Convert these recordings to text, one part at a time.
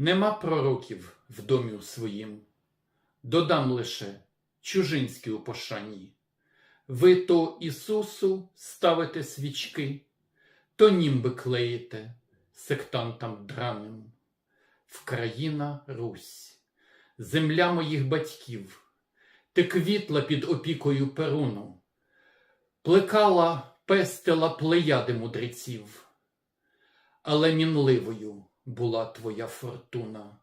Нема пророків в домі своїм, додам лише чужинські у пошанні. Ви то Ісусу ставите свічки, то німби клеїте сектантам драним. Вкраїна Русь, земля моїх батьків, ти квітла під опікою Перуну, плекала, пестила плеяди мудреців, але мінливою була твоя фортуна.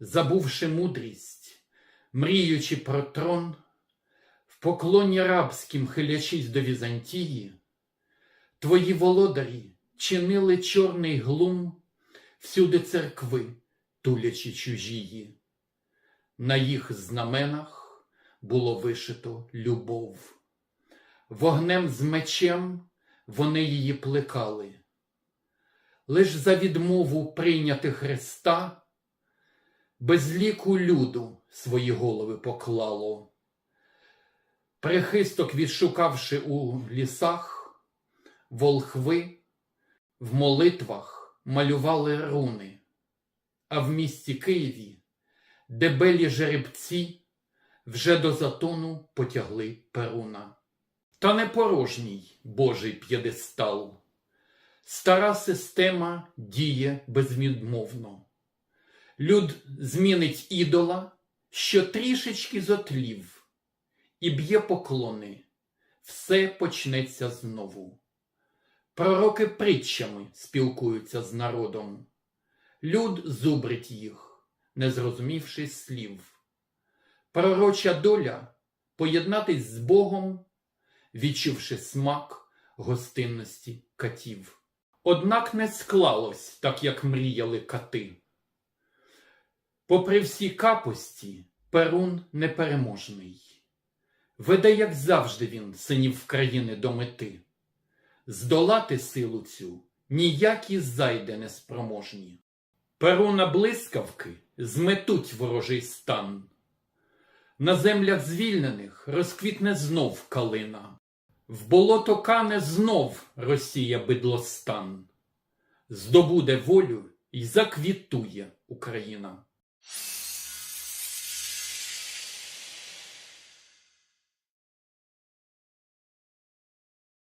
Забувши мудрість, мріючи про трон, в поклоні рабським хилячись до Візантії, твої володарі чинили чорний глум всюди церкви, тулячи чужії. На їх знаменах було вишито любов. Вогнем з мечем вони її плекали. Лиш за відмову прийняти Христа, без ліку люду свої голови поклало. Прихисток відшукавши у лісах, волхви в молитвах малювали руни, а в місті Києві дебелі жеребці вже до затону потягли перуна. Та не порожній Божий п'єдестал. Стара система діє безвідмовно. Люд змінить ідола, що трішечки зотлів, і б'є поклони, все почнеться знову. Пророки притчами спілкуються з народом. Люд зубрить їх, не зрозумівши слів. Пророча доля поєднатись з Богом, відчувши смак гостинності катів. Однак не склалось так, як мріяли кати. Попри всі капості, Перун непереможний. Веде, як завжди він, синів країни до мети. Здолати силу цю ніякі зайде не спроможні. Перуна блискавки зметуть ворожий стан. На землях звільнених розквітне знов калина. В болото кане знов Росія бидлостан. Здобуде волю й заквітує Україна.